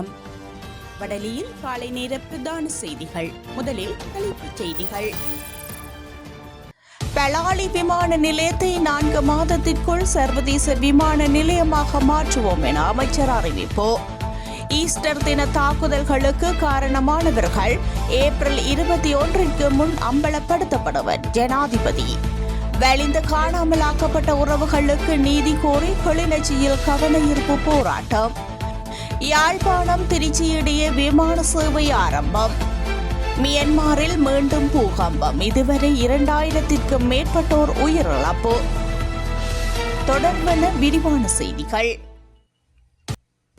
வணக்கம். வடலியில் காலை நேர பிரதான செய்திகள். முதலில் தலைப்புச் செய்திகள். பலாலி விமான நிலையத்தை நான்கு மாதத்திற்குள் சர்வதேச விமான நிலையமாக மாற்றுவோம் என அமைச்சர் அறிவிப்பு. ஈஸ்டர் தின தாக்குதல்களுக்கு காரணமானவர்கள் ஏப்ரல் இருபத்தி ஒன்றிற்கு முன் அம்பலப்படுத்தப்படுவர் ஜனாதிபதி. வலிந்து காணாமலாக்கப்பட்ட உறவுகளுக்கு நீதி கோரி கிளிநொச்சியில் கவனஈர்ப்பு போராட்டம். யாழ்ப்பாணம் திருச்சி இடையே விமான சேவை ஆரம்பம். மியன்மாரில் மீண்டும் பூகம்பம். இதுவரை இரண்டாயிரத்திற்கும் மேற்பட்டோர் உயிரிழப்பு. தொடர்பான விரிவான செய்திகள்.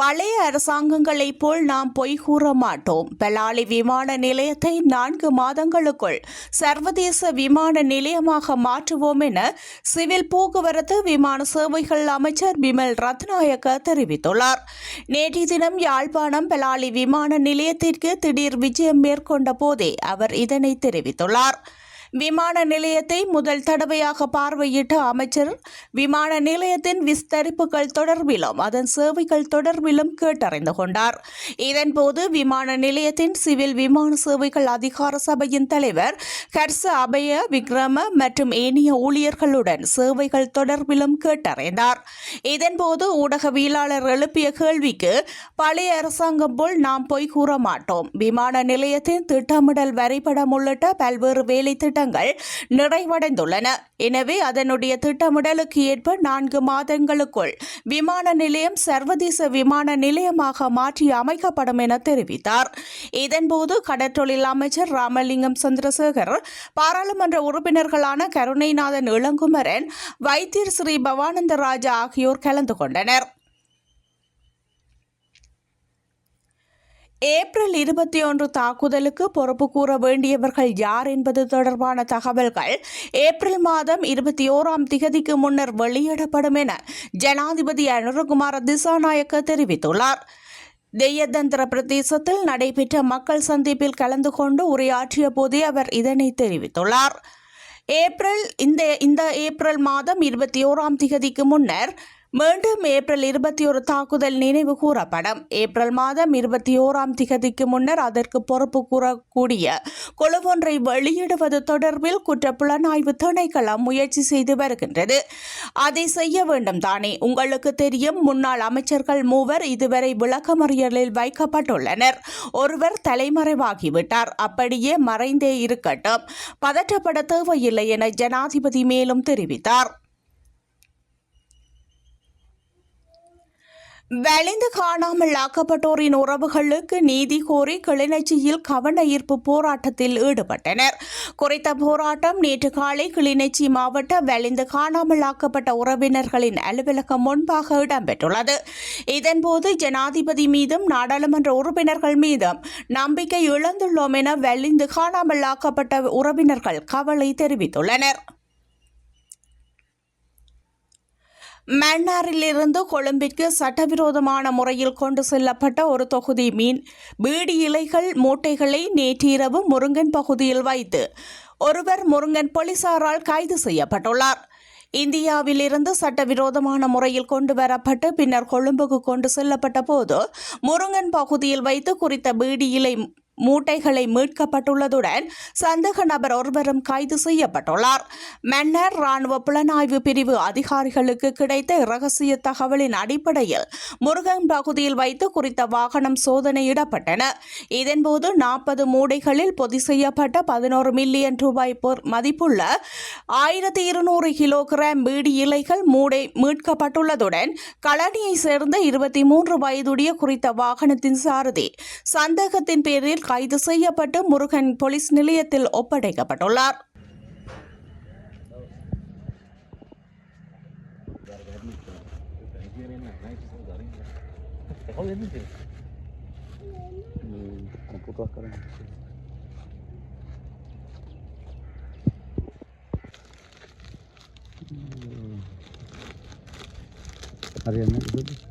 பழைய அரசாங்கங்களைப் போல் நாம் பொய் கூற மாட்டோம். பலாலி விமான நிலையத்தை நான்கு மாதங்களுக்குள் சர்வதேச விமான நிலையமாக மாற்றுவோம் என சிவில் போக்குவரத்து விமான சேவைகள் அமைச்சர் பிமல் ரத்நாயக்க தெரிவித்துள்ளார். நேற்றைய தினம் யாழ்ப்பாணம் பலாலி விமான நிலையத்திற்கு திடீர் விஜயம் மேற்கொண்ட போதே அவர் இதனை தெரிவித்துள்ளார். விமான நிலையத்தை முதல் தடவையாக பார்வையிட்ட அமைச்சர் விமான நிலையத்தின் விஸ்தரிப்புகள் தொடர்பிலும் அதன் சேவைகள் தொடர்பிலும் கேட்டறிந்து கொண்டார். இதன்போது விமான நிலையத்தின் சிவில் விமான சேவைகள் அதிகார சபையின் தலைவர் ஹர்ச அபய விக்ரம மற்றும் ஏனைய ஊழியர்களுடன் சேவைகள் தொடர்பிலும் கேட்டறிந்தார். இதன்போது ஊடகவியலாளர் எழுப்பிய கேள்விக்கு பழைய அரசாங்கம் போல் நாம் பொய் கூற மாட்டோம் விமான நிலையத்தின் திட்டமிடல் வரைபடம் உள்ளிட்ட பல்வேறு வேலை திட்டங்கள் நிறைவடைந்துள்ளன. எனவே அதனுடைய திட்டமிடலுக்கு ஏற்ப நான்கு மாதங்களுக்குள் விமான நிலையம் சர்வதேச விமான நிலையமாக மாற்றி அமைக்கப்படும் என தெரிவித்தார். இதன்போது கடற்றொழில் அமைச்சர் ராமலிங்கம் சந்திரசேகர் பாராளுமன்ற உறுப்பினர்களான கருணைநாதன் இளங்குமரன் வைத்தியர் ஸ்ரீ பவானந்த ராஜா ஆகியோர் கலந்து கொண்டனர். ஏப்ரல் இருபத்தி ஒன்று தாக்குதலுக்கு பொறுப்பு கூற வேண்டியவர்கள் யார் என்பது தொடர்பான தகவல்கள் ஏப்ரல் மாதம் இருபத்தி ஓராம் திகதிக்கு முன்னர் வெளியிடப்படும் என ஜனாதிபதி அனுரகுமார திசாநாயக்க தெரிவித்துள்ளார். தெய்யதந்திர பிரதேசத்தில் நடைபெற்ற மக்கள் சந்திப்பில் கலந்து கொண்டு உரையாற்றிய போதே அவர் இதனை தெரிவித்துள்ளார். ஏப்ரல் இந்த இந்த ஏப்ரல் மாதம் இருபத்தி ஓராம் திகதிக்கு முன்னர் மீண்டும் ஏப்ரல் இருபத்தி ஒரு தாக்குதல் நினைவு கூறப்படும். ஏப்ரல் மாதம் இருபத்தி ஓராம் திகதிக்கு முன்னர் அதற்கு பொறுப்பு கூறக்கூடிய குழுவொன்றை வெளியிடுவது தொடர்பில் குற்ற புலனாய்வு திணைக்களம் முயற்சி செய்து வருகின்றது. அதை செய்ய வேண்டும் தானே உங்களுக்கு தெரியும் முன்னாள் அமைச்சர்கள் மூவர் இதுவரை விளக்கமறியலில் வைக்கப்பட்டுள்ளனர். ஒருவர் தலைமறைவாகிவிட்டார். அப்படியே மறைந்தே இருக்கட்டும். பதற்றப்பட தேவையில்லை என ஜனாதிபதி மேலும் தெரிவித்தார். வலிந்து காணாமல் ஆக்கப்பட்டோரின் உறவுகளுக்கு நீதி கோரி கிளிநொச்சியில் கவன ஈர்ப்பு போராட்டத்தில் ஈடுபட்டனர். குறித்த போராட்டம் நேற்று காலை கிளிநொச்சி மாவட்ட வலிந்து காணாமல் ஆக்கப்பட்ட உறவினர்களின் அலுவலகம் முன்பாக இடம்பெற்றுள்ளது. இதன்போது ஜனாதிபதி மீதும் நாடாளுமன்ற உறுப்பினர்கள் மீதும் நம்பிக்கை இழந்துள்ளோம் என வலிந்து காணாமல் ஆக்கப்பட்ட உறவினர்கள் கவலை தெரிவித்துள்ளனர். மன்னாரிலிருந்து கொழும்பிற்கு சட்டவிரோதமான முறையில் கொண்டு செல்லப்பட்ட ஒரு தொகுதி மீன். பீடி இலைகள் மூட்டைகளை நேற்றிரவு முருங்கன் பகுதியில் வைத்து ஒருவர் முருங்கன் போலீசாரால் கைது செய்யப்பட்டுள்ளார். இந்தியாவிலிருந்து சட்டவிரோதமான முறையில் கொண்டு வரப்பட்டு பின்னர் கொழும்புக்கு கொண்டு செல்லப்பட்ட போது முருங்கன் பகுதியில் வைத்து குறித்த பீடியிலை மூட்டைகளை மீட்கப்பட்டுள்ளதுடன் சந்தேக நபர் ஒருவரும் கைது செய்யப்பட்டுள்ளார். மன்னர் ராணுவ புலனாய்வு பிரிவு அதிகாரிகளுக்கு கிடைத்த இரகசிய தகவலின் அடிப்படையில் முருகன் பகுதியில் வைத்து குறித்த வாகனம் சோதனையிடப்பட்டன. இதன்போது நாற்பது மூடைகளில் பொதி செய்யப்பட்ட பதினோரு மில்லியன் ரூபாய் மதிப்புள்ள ஆயிரத்தி இருநூறு கிலோகிராம் பீடி இலைகள் மூடை மீட்கப்பட்டுள்ளதுடன் களனியை சேர்ந்த இருபத்தி மூன்று வயதுடைய குறித்த வாகனத்தின் சாரதி சந்தேகத்தின் பேரில் கைது செய்யப்பட்டு முருகன் போலீஸ் நிலையத்தில் ஒப்படைக்கப்பட்டுள்ளார். அது என்ன?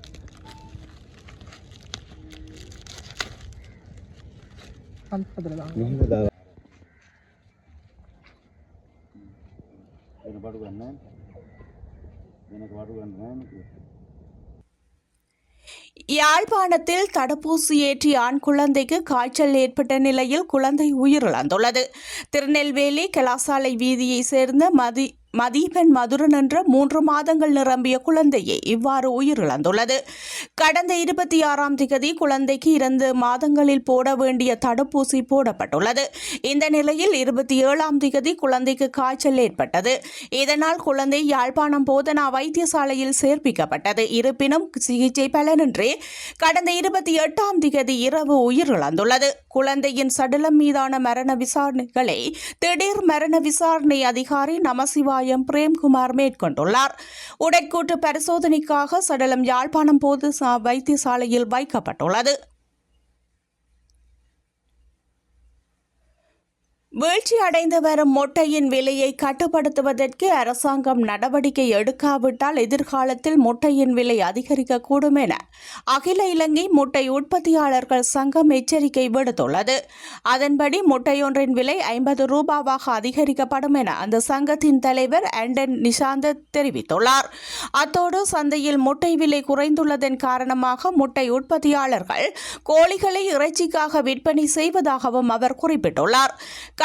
யாழ்ப்பாணத்தில் தடுப்பூசி ஏற்றிய ஆண் குழந்தைக்கு காய்ச்சல் ஏற்பட்ட நிலையில் குழந்தை உயிரிழந்துள்ளது. திருநெல்வேலி கலாசாலை வீதியைச் சேர்ந்த மதி மதீபன் மதுரன் என்ற மூன்று மாதங்கள் நிரம்பிய குழந்தையே இவ்வாறு உயிரிழந்துள்ளது. கடந்த இருபத்தி ஆறாம் திகதி குழந்தைக்கு இரண்டு மாதங்களில் போட வேண்டிய தடுப்பூசி போடப்பட்டுள்ளது. இந்த நிலையில் இருபத்தி ஏழாம் திகதி குழந்தைக்கு காய்ச்சல் ஏற்பட்டது. இதனால் குழந்தை யாழ்ப்பாணம் போதனா வைத்தியசாலையில் சேர்ப்பிக்கப்பட்டது. இருப்பினும் சிகிச்சை பலனின்றி கடந்த இருபத்தி எட்டாம் திகதி இரவு உயிரிழந்துள்ளது. குழந்தையின் சடலம் மீதான மரண விசாரணைகளை திடீர் மரண விசாரணை அதிகாரி நமசிவா நமசிவாயம் பிரேம்குமார் மேற்கொண்டுள்ளார். உடற்கூட்டு பரிசோதனைக்காக சடலம் யாழ்ப்பாணம் பொது வைத்தியசாலையில் வைக்கப்பட்டுள்ளது. வீழ்ச்சி அடைந்து வரும் முட்டையின் விலையை கட்டுப்படுத்துவதற்கு அரசாங்கம் நடவடிக்கை எடுக்காவிட்டால் எதிர்காலத்தில் முட்டையின் விலை அதிகரிக்கக்கூடும் என அகில இலங்கை முட்டை உற்பத்தியாளர்கள் சங்கம் எச்சரிக்கை விடுத்துள்ளது. அதன்படி முட்டையொன்றின் விலை ஐம்பது ரூபாவாக அதிகரிக்கப்படும் என அந்த சங்கத்தின் தலைவர் ஆண்டன் நிஷாந்த தெரிவித்துள்ளார். அத்தோடு சந்தையில் முட்டை விலை குறைந்துள்ளதன் காரணமாக முட்டை உற்பத்தியாளர்கள் கோழிகளை இறைச்சிக்காக விற்பனை செய்வதாகவும் அவர் குறிப்பிட்டுள்ளார்.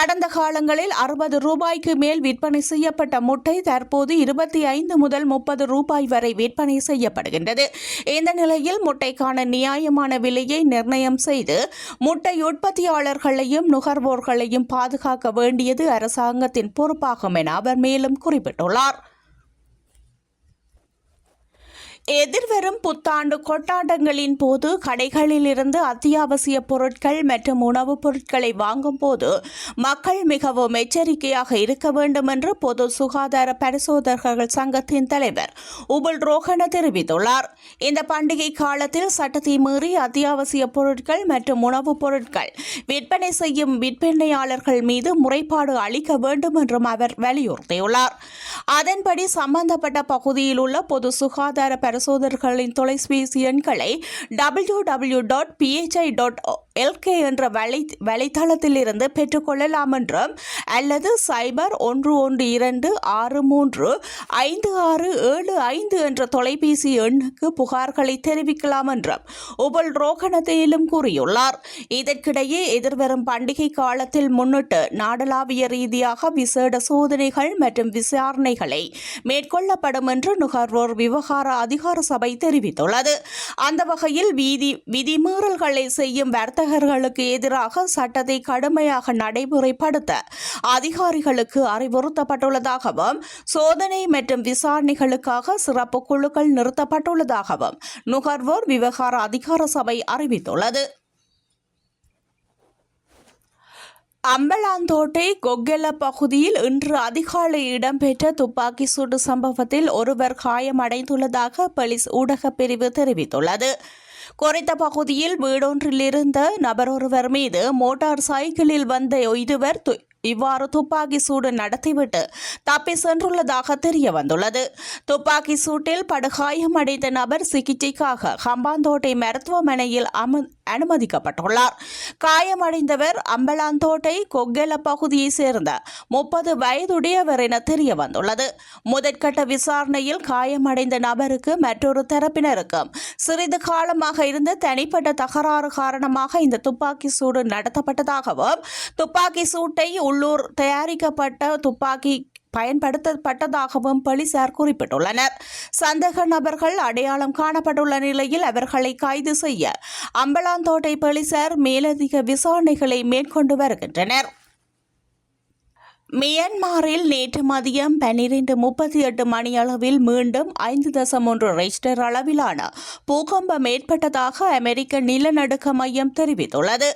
கடந்த காலங்களில் அறுபது ரூபாய்க்கு மேல் விற்பனை செய்யப்பட்ட முட்டை தற்போது இருபத்தி ஐந்து முதல் முப்பது ரூபாய் வரை விற்பனை செய்யப்படுகின்றது. இந்த நிலையில் முட்டைக்கான நியாயமான விலையை நிர்ணயம் செய்து முட்டை உற்பத்தியாளர்களையும் நுகர்வோர்களையும் பாதுகாக்க வேண்டியது அரசாங்கத்தின் பொறுப்பாகும் என அவர் மேலும் குறிப்பிட்டுள்ளார். எதிர்வரும் புத்தாண்டு கொண்டாட்டங்களின் போது கடைகளிலிருந்து அத்தியாவசிய பொருட்கள் மற்றும் உணவுப் பொருட்களை வாங்கும் போது மக்கள் மிகவும் எச்சரிக்கையாக இருக்க வேண்டும் என்று பொது சுகாதார பரிசோதகர்கள் சங்கத்தின் தலைவர் உபுல் ரோஹன தெரிவித்துள்ளார். இந்த பண்டிகை காலத்தில் சட்டத்தை மீறி அத்தியாவசிய பொருட்கள் மற்றும் உணவுப் பொருட்கள் விற்பனை செய்யும் விற்பனையாளர்கள் மீது முறைப்பாடு அளிக்க வேண்டும் என்றும் அவர் வலியுறுத்தியுள்ளார். அதன்படி சம்பந்தப்பட்ட பகுதியில் உள்ள பொது சுகாதார பரிசோதகர்களின் தொலைபேசி எண்களை W W dot PHI dot LK என்ற வலை வலைத்தளத்திலிருந்து பெற்றுக்கொள்ளலாம் என்றும் அல்லது சைபர் ஒன்று ஒன்று இரண்டு ஆறு மூன்று ஐந்து ஆறு ஏழு ஐந்து என்ற தொலைபேசி எண்ணுக்கு புகார்களை தெரிவிக்கலாம் என்றும் உபல் ரோகணத்தையிலும் கூறியுள்ளார். இதற்கிடையே எதிர்வரும் பண்டிகை காலத்தில் முன்னிட்டு நாடளாவிய ரீதியாக விசேட சோதனைகள் மற்றும் விசாரணைகளை மேற்கொள்ளப்படும் என்று நுகர்வோர் விவகார அதிகார சபை தெரிவித்துள்ளது. அந்த வகையில் வீதி விதிமீறல்களை செய்யும் வர்த்தகர்களுக்கு எதிராக சட்டத்தை கடுமையாக நடைமுறைப்படுத்த அதிகாரிகளுக்கு அறிவுறுத்தப்பட்டுள்ளதாகவும் சோதனை மற்றும் விசாரணைகளுக்காக சிறப்பு குழுக்கள் நிறுத்தப்பட்டுள்ளதாகவும் நுகர்வோர் விவகார அதிகார சபை அறிவித்துள்ளது. அம்பலாந்தோட்டை கொக்கெல பகுதியில் இன்று அதிகாலை இடம்பெற்ற துப்பாக்கி சூடு சம்பவத்தில் ஒருவர் காயமடைந்துள்ளதாக போலீஸ் ஊடகப் பிரிவு தெரிவித்துள்ளது. குறித்த பகுதியில் வீடொன்றில் இருந்த நபரொருவர் மீது மோட்டார் சைக்கிளில் வந்த இருவர் து- இவ்வாறு துப்பாக்கி சூடு நடத்திவிட்டு தப்பி சென்றுள்ளதாக தெரிய வந்துள்ளது துப்பாக்கி சூட்டில் படுகாயமடைந்த நபர் சிகிச்சைக்காக ஹம்பாந்தோட்டை மருத்துவமனையில் அம அனுமதிக்கப்பட்டுள்ளார். காயமடைந்தவர் அம்பலாந்தோட்டை கொக்கெல பகுதியைச் சேர்ந்த முப்பது வயதுடையவர் என தெரிய வந்துள்ளது முதற்கட்ட விசாரணையில் காயமடைந்த நபருக்கு மற்றொரு தரப்பினருக்கும் சிறிது காலமாக இருந்த தனிப்பட்ட தகராறு காரணமாக இந்த துப்பாக்கி சூடு நடத்தப்பட்டதாகவும் துப்பாக்கி சூட்டை உள்ளூர் தயாரிக்கப்பட்ட துப்பாக்கி பயன்படுத்தப்பட்டதாகவும் போலீசார் குறிப்பிட்டுள்ளனர். சந்தேக நபர்கள் அடையாளம் காணப்பட்டுள்ள நிலையில் அவர்களை கைது செய்ய அம்பலாந்தோட்டை போலீசார் மேலதிக விசாரணைகளை மேற்கொண்டு வருகின்றனர். மியன்மாரில் நேற்று மதியம் பன்னிரண்டு முப்பத்தி எட்டு மணியளவில் மீண்டும் ஐந்து தசம் ஒன்று ரெஜிஸ்டர் அளவிலான பூகம்பம் ஏற்பட்டதாக அமெரிக்க நிலநடுக்க மையம் தெரிவித்துள்ளது.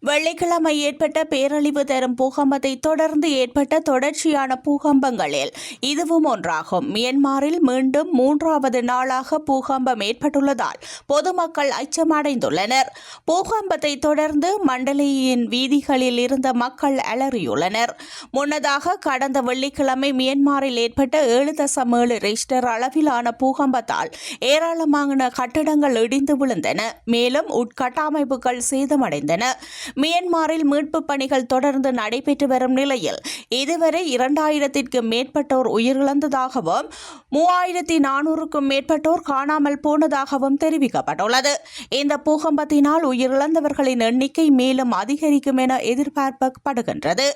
வெள்ளிக்கிழமை ஏற்பட்ட பேரழிவு தரும் பூகம்பத்தை தொடர்ந்து ஏற்பட்ட தொடர்ச்சியான பூகம்பங்களில் இதுவும் ஒன்றாகும். மியன்மாரில் மீண்டும் மூன்றாவது நாளாக பூகம்பம் ஏற்பட்டுள்ளதால் பொதுமக்கள் அச்சமடைந்துள்ளனர். பூகம்பத்தை தொடர்ந்து மண்டலியின் வீதிகளில் இருந்த மக்கள் அலறியுள்ளனர். முன்னதாக கடந்த வெள்ளிக்கிழமை மியன்மாரில் ஏற்பட்ட ஏழு தசம் ஏழு ரெக்டர் அளவிலான பூகம்பத்தால் ஏராளமான கட்டடங்கள் இடிந்து விழுந்தன. மேலும் உட்கட்டமைப்புகள் சேதமடைந்தன. மியன்மாரில் மீட்புப் பணிகள் தொடர்ந்து நடைபெற்று வரும் நிலையில் இதுவரை இரண்டாயிரத்திற்கு மேற்பட்டோர் உயிரிழந்ததாகவும் மூவாயிரத்தி நானூறுக்கும் மேற்பட்டோர் காணாமல் போனதாகவும் தெரிவிக்கப்பட்டுள்ளது. இந்த பூகம்பத்தினால் உயிரிழந்தவர்களின் எண்ணிக்கை மேலும் அதிகரிக்கும் என எதிர்பார்க்கப்படுகின்றது.